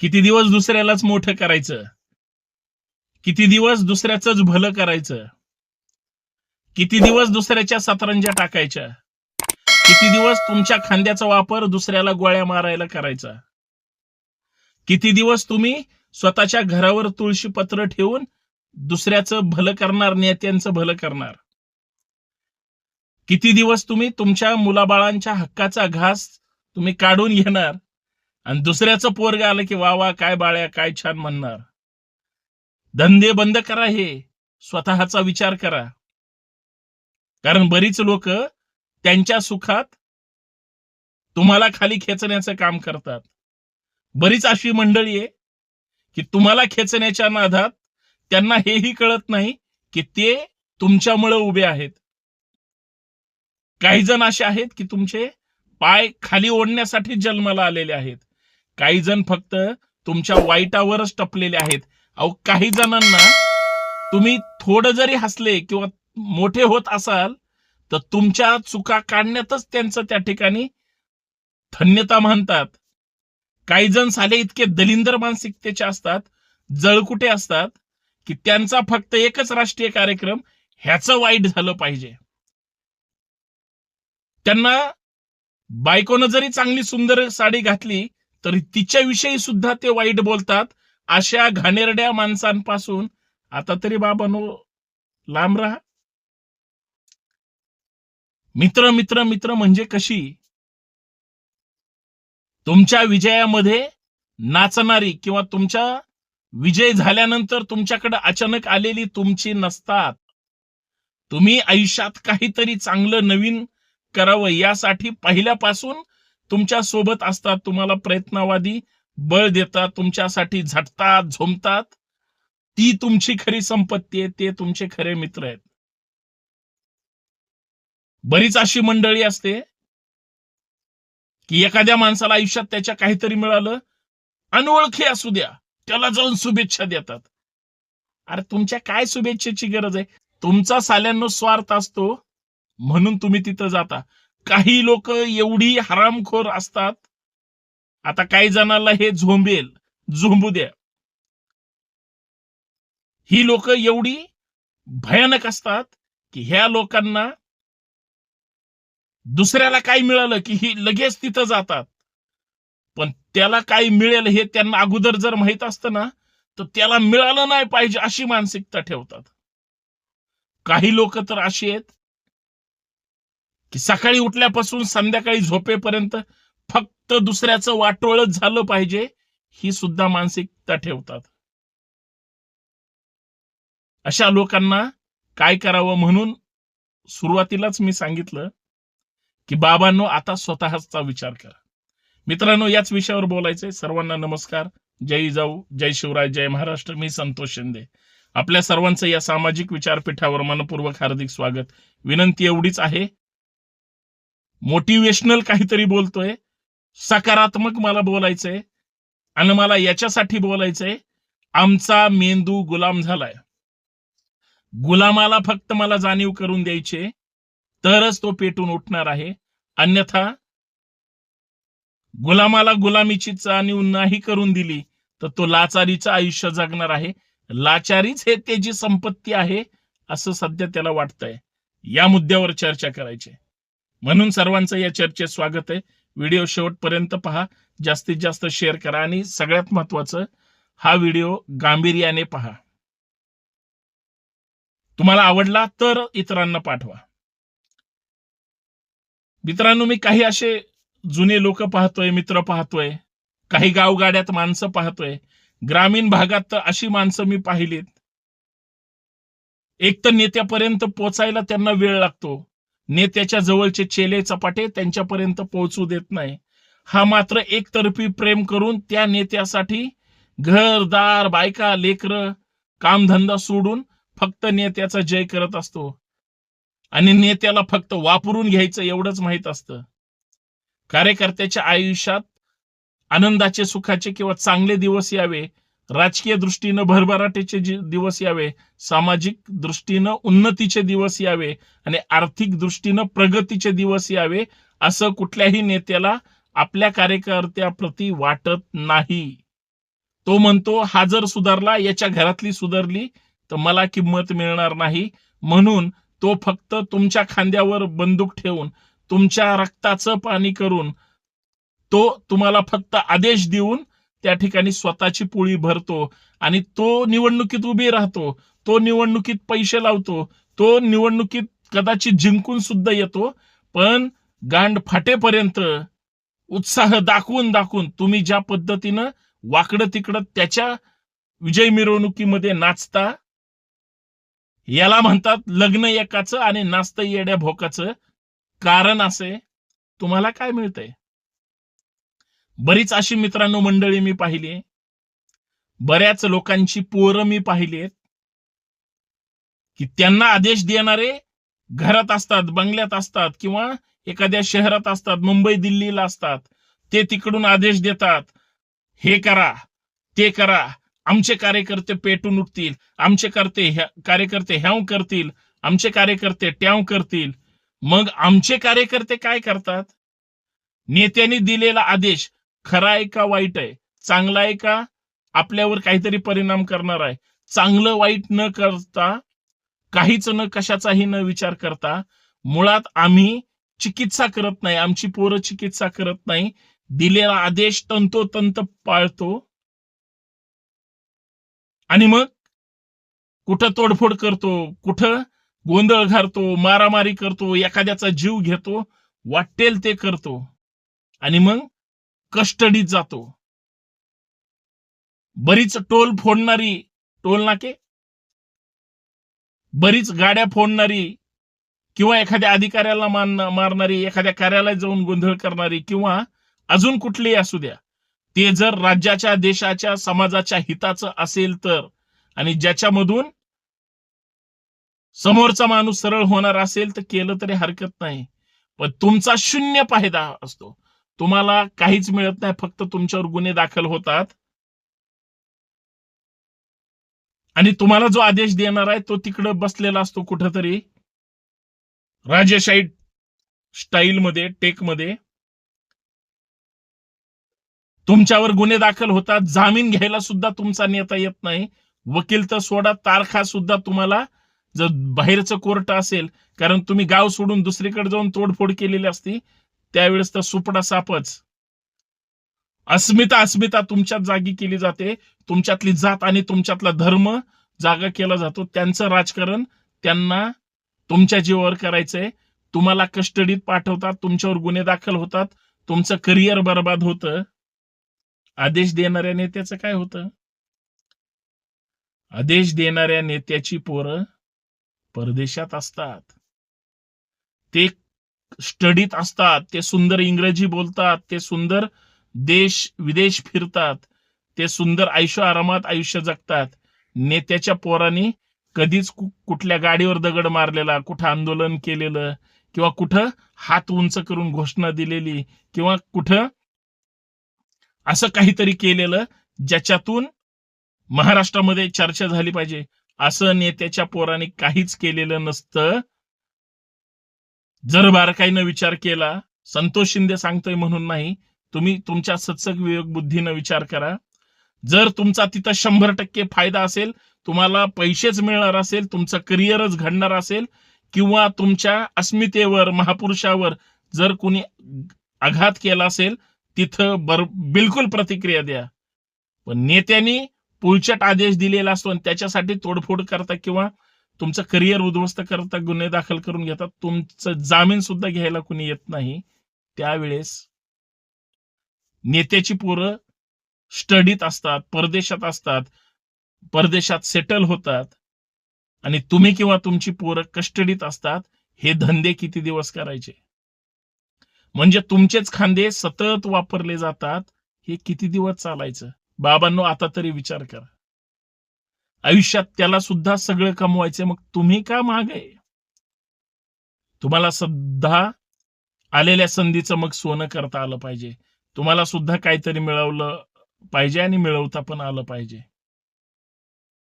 किती दिवस दुसऱ्यालाच मोठं करायचं? किती दिवस दुसऱ्याच भलं करायचं? किती दिवस दुसऱ्याच्या सतरंजा टाकायच्या? किती दिवस तुमच्या खांद्याचा वापर दुसऱ्याला गोळ्या मारायला करायचा? किती दिवस तुम्ही स्वतःच्या घरावर तुळशी पत्र ठेवून दुसऱ्याचं भलं करणार नेत्यांचं भलं करणार? किती दिवस तुम्ही तुमच्या मुलाबाळांच्या हक्काचा घास तुम्ही काढून घेणार? आणि दुसऱ्याचं पोरग आलं की वा वा काय बाळ्या काय छान म्हणणार. धंदे बंद करा हे. स्वतःचा विचार करा. कारण बरीच लोक त्यांच्या सुखात तुम्हाला खाली खेचण्याचं काम करतात. बरीच अशी मंडळी आहे की तुम्हाला खेचण्याच्या नादात त्यांना हेही कळत नाही की ते तुमच्यामुळे उभे आहेत. काही जण असे आहेत की तुमचे पाय खाली ओढण्यासाठी जन्माला आलेले आहेत. काही जण फक्त तुमच्या वाईटावरच टपलेले आहेत. अहो काही जणांना तुम्ही थोडं जरी हसले किंवा मोठे होत असाल तर तुमच्या चुका काढण्यातच त्यांचं त्या ठिकाणी धन्यता मानतात. काही जण साले इतके दलिंदर मानसिकतेचे असतात जळकुटे असतात की त्यांचा फक्त एकच राष्ट्रीय कार्यक्रम ह्याचं वाईट झालं पाहिजे. त्यांना बायकोनं जरी चांगली सुंदर साडी घातली तर तिच्याविषयी सुद्धा ते वाईट बोलतात. अशा घाणेरड्या माणसांपासून आता तरी बाबानो लांब राहा. मित्र मित्र मित्र म्हणजे कशी? तुमच्या विजयामध्ये नाचणारी किंवा तुमच्या विजय झाल्यानंतर तुमच्याकडे अचानक आलेली तुमची नसतात. तुम्ही आयुष्यात काहीतरी चांगलं नवीन करावं यासाठी पहिल्यापासून तुमच्यासोबत असतात तुम्हाला प्रयत्नवादी बळ देतात तुमच्यासाठी झटतात झोमतात ती तुमची खरी संपत्ती आहे ते तुमचे खरे मित्र आहेत. बरीच अशी मंडळी असते की एखाद्या माणसाला आयुष्यात त्याच्या काहीतरी मिळालं अनोळखी असू द्या त्याला जाऊन शुभेच्छा देतात. अरे तुमच्या काय शुभेच्छेची गरज आहे? तुमचा साल्यांनो स्वार्थ असतो म्हणून तुम्ही तिथं जाता. काही लोक एवढी हरामखोर असतात. आता काही जणांना हे झोंबेल झोंबू द्या. ही लोक एवढी भयानक असतात की ह्या लोकांना दुसऱ्याला काय मिळालं की ही लगेच तिथं जातात. पण त्याला काय मिळेल हे त्यांना अगोदर जर माहीत असतं ना तर त्याला मिळालं नाही पाहिजे अशी मानसिकता ठेवतात. काही लोक तर अशी आहेत की सकाळी उठल्यापासून संध्याकाळी झोपेपर्यंत फक्त दुसऱ्याचं वाटोळच झालं पाहिजे ही सुद्धा मानसिकता ठेवतात. अशा लोकांना काय करावं म्हणून सुरुवातीलाच मी सांगितलं की बाबांनो आता स्वतःचा विचार करा. मित्रांनो याच विषयावर बोलायचंय. सर्वांना नमस्कार. जय जाऊ जय शिवराय जय महाराष्ट्र. मी संतोष शिंदे. आपल्या सर्वांचं या सामाजिक विचारपीठावर मनपूर्वक हार्दिक स्वागत. विनंती एवढीच आहे मोटिवेशनल काहीतरी बोलतोय. सकारात्मक मला बोलायचंय. आणि मला याच्यासाठी बोलायचंय आमचा मेंदू गुलाम झालाय. गुलामाला फक्त मला जाणीव करून द्यायचे तरच तो पेटून उठणार आहे. अन्यथा गुलामाला गुलामीची जाणीव नाही करून दिली तर तो लाचारीचं आयुष्य जगणार आहे. लाचारीच हे त्याची संपत्ती आहे असं सध्या त्याला वाटतंय. या मुद्द्यावर चर्चा करायची म्हणून सर्वांचं या चर्चेत स्वागत आहे. व्हिडिओ शेवटपर्यंत पहा. जास्तीत जास्त शेअर करा आणि सगळ्यात महत्वाचं हा व्हिडिओ गांभीर्याने पहा. तुम्हाला आवडला तर इतरांना पाठवा. मित्रांनो मी काही असे जुने लोक पाहतोय मित्र पाहतोय काही गावगाड्यात माणसं पाहतोय. ग्रामीण भागात तर अशी माणसं मी पाहिलीत. एक तर नेत्यापर्यंत पोचायला त्यांना वेळ लागतो. नेत्याच्या जवळचे चेले चपाटे त्यांच्यापर्यंत पोहोचू देत नाही. हा मात्र एकतर्फी प्रेम करून त्या नेत्यासाठी घरदार बायका लेकर कामधंदा सोडून फक्त नेत्याचा जय करत असतो. आणि नेत्याला फक्त वापरून घ्यायचं एवढंच माहीत असतं. कार्यकर्त्याच्या आयुष्यात आनंदाचे सुखाचे किंवा चांगले दिवस यावे राजकीय दृष्टीनं भरभराटीचे दिवस यावे सामाजिक दृष्टीनं उन्नतीचे दिवस यावे आणि आर्थिक दृष्टीनं प्रगतीचे दिवस यावे असं कुठल्याही नेत्याला आपल्या कार्यकर्त्याप्रती वाटत नाही. तो म्हणतो हा जर सुधारला याच्या घरातली सुधारली तर मला किंमत मिळणार नाही. म्हणून तो फक्त तुमच्या खांद्यावर बंदूक ठेवून तुमच्या रक्ताचं पाणी करून तो तुम्हाला फक्त आदेश देऊन त्या ठिकाणी स्वतःची पोळी भरतो आणि तो निवडणुकीत उभी राहतो तो निवडणुकीत पैसे लावतो तो निवडणुकीत कदाचित जिंकून सुद्धा येतो पण गांड फाटेपर्यंत उत्साह दाखवून दाखवून तुम्ही ज्या पद्धतीनं वाकडं तिकडं त्याच्या विजय मिरवणुकीमध्ये नाचता याला म्हणतात लग्न एकाचं आणि नाचतं येड्या भोकाचं कारण असे. तुम्हाला काय मिळतंय? बरीच अशी मित्रांनो मंडळी मी पाहिली बऱ्याच लोकांची पोरं मी पाहिली आहेत. की त्यांना आदेश देणारे घरात असतात बंगल्यात असतात किंवा एखाद्या शहरात असतात मुंबई दिल्लीला असतात. ते तिकडून आदेश देतात हे करा ते करा आमचे कार्यकर्ते पेटून उठतील आमचे करते कार्यकर्ते ह्याव करतील आमचे कार्यकर्ते ट्याव करतील. मग आमचे कार्यकर्ते काय करतात? नेत्यांनी दिलेला आदेश खरा आहे का वाईट आहे? चांगला आहे का? आपल्यावर काहीतरी परिणाम करणार आहे. चांगलं वाईट न करता काहीच न कशाचाही न विचार करता मुळात आम्ही चिकित्सा करत नाही. आमची पोरं चिकित्सा करत नाही. दिलेला आदेश तंतोतंत पाळतो. आणि मग कुठं तोडफोड करतो? कुठं गोंधळ घालतो? मारामारी करतो? एखाद्याचा जीव घेतो? वाटेल ते करतो. आणि मग कस्टडीत जातो. बरीच टोल फोडणारी टोल नाके? बरीच गाड्या फोडणारी किंवा एखाद्या अधिकाऱ्याला मान- मारणारी एखाद्या कार्यालयात जाऊन गोंधळ करणारी किंवा अजून कुठलीही असू द्या ते जर राज्याच्या देशाच्या समाजाच्या हिताचं असेल तर आणि ज्याच्यामधून समोरचा माणूस सरळ होणार असेल तर केलं तरी हरकत नाही. पण तुमचा शून्य फायदा असतो. तुम्हाला काहीच मिळत नाही फक्त तुमच्यावर गुन्हे दाखल होतात. आणि तुम्हाला जो आदेश देणार आहे तो तिकडं बसलेला असतो कुठंतरी. राजेशाही स्टाईल मध्ये टेकमध्ये तुमच्यावर गुन्हे दाखल होतात जामीन घ्यायला सुद्धा तुमचा नेता येत नाही. वकील तर सोडा तारखा सुद्धा तुम्हाला जर बाहेरचं कोर्ट असेल कारण तुम्ही गाव सोडून दुसरीकडे जाऊन तोडफोड केलेली असती त्यावेळेस तर सुपडा सापच. अस्मिता अस्मिता तुमच्यात जागी केली जाते. तुमच्यातली जात आणि तुमच्यातला धर्म जागा केला जातो. त्यांचं राजकारण त्यांना तुमच्या जीवावर करायचंय. तुम्हाला कस्टडीत पाठवतात तुमच्यावर गुन्हे दाखल होतात. तुमचं करिअर बर्बाद होतं. आदेश देणाऱ्या नेत्याचं काय होतं? आदेश देणाऱ्या नेत्याची पोरं परदेशात असतात. ते स्टडीत असतात ते सुंदर इंग्रजी बोलतात ते सुंदर देश विदेश फिरतात ते सुंदर आयुष्य आरामात आयुष्य जगतात. नेत्याच्या पोरांनी कधीच कुठल्या गाडीवर दगड मारलेला कुठं आंदोलन केलेलं किंवा कुठं हात उंच करून घोषणा दिलेली किंवा कुठं असं काहीतरी केलेलं ज्याच्यातून महाराष्ट्रामध्ये चर्चा झाली पाहिजे. असं नेत्याच्या पोराने काहीच केलेलं नसतं. जर बारकाईनं विचार केला संतोष शिंदे सांगतोय म्हणून नाही तुम्ही तुमच्या सत्सक विवेक बुद्धीनं विचार करा. जर तुमचा तिथं शंभर टक्के फायदा असेल तुम्हाला पैसेच मिळणार असेल तुमचं करिअरच घडणार असेल किंवा तुमच्या अस्मितेवर महापुरुषावर जर कोणी आघात केला असेल तिथं बर बिलकुल प्रतिक्रिया द्या. पण नेत्यांनी पुलचट आदेश दिलेला असतो आणि त्याच्यासाठी तोडफोड करता किंवा तुमचं करिअर उद्ध्वस्त करता गुन्हे दाखल करून घेतात तुमचं जामीन सुद्धा घ्यायला कुणी येत नाही त्यावेळेस नेत्याची पोरं स्टडीत असतात परदेशात असतात परदेशात सेटल होतात आणि तुम्ही किंवा तुमची पोरं कस्टडीत असतात हे धंदे किती दिवस करायचे? म्हणजे तुमचेच खांदे सतत वापरले जातात हे किती दिवस चालायचं? बाबांनो आता तरी विचार करा. आयुष्यात त्याला सुद्धा सगळं कमवायचे मग तुम्ही का माग? आहे तुम्हाला सुद्धा आलेल्या संधीचं मग सोनं करता आलं पाहिजे. तुम्हाला सुद्धा काहीतरी मिळवलं पाहिजे आणि मिळवता पण आलं पाहिजे.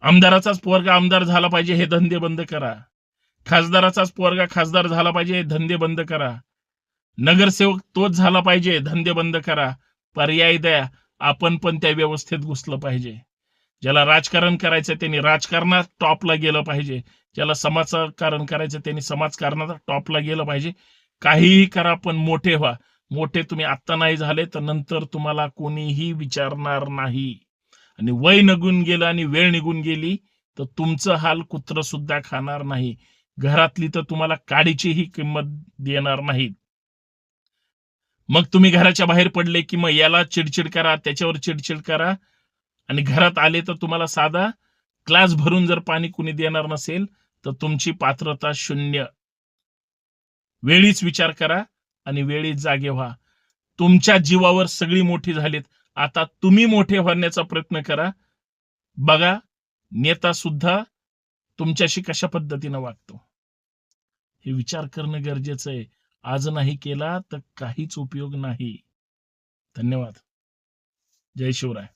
आमदाराचाच पोरगा आमदार झाला पाहिजे हे धंदे बंद करा. खासदाराचाच पोरगा खासदार झाला पाहिजे हे धंदे बंद करा. नगरसेवक तोच झाला पाहिजे धंदे बंद करा. पर्याय द्या. आपण पण त्या व्यवस्थेत घुसलं पाहिजे. ज्याला राजकारण करायचं त्यांनी राजकारणात टॉपला गेलं पाहिजे. ज्याला समाजकारण करायचं त्यांनी समाजकारणात टॉपला गेलं पाहिजे. काहीही करा पण मोठे व्हा. मोठे तुम्ही आत्ता नाही झाले तर नंतर तुम्हाला कोणीही विचारणार नाही. आणि वय निघून गेलं आणि वेळ निघून गेली तर तुमचं हाल कुत्र सुद्धा खाणार नाही. घरातली तर तुम्हाला काडीचीही किंमत देणार नाहीत. मग तुम्ही घराच्या बाहेर पडले की मग याला चिडचिड करा त्याच्यावर चिडचिड करा. आणि घरात आले तर तुम्हाला साधा ग्लास भरून जर पाणी कुणी देणार नसेल तर तुमची पात्रता शून्य. वेळीच विचार करा आणि वेळीच जागे व्हा. तुमच्या जीवावर सगळी मोठी झालीत. आता तुम्ही मोठे होण्याचा प्रयत्न करा. बघा नेता सुद्धा तुमच्याशी कशा पद्धतीनं वागतो? हे विचार करणं गरजेचं आहे. आज नाही केला तर काहीच उपयोग नाही. धन्यवाद. जय शिवराय.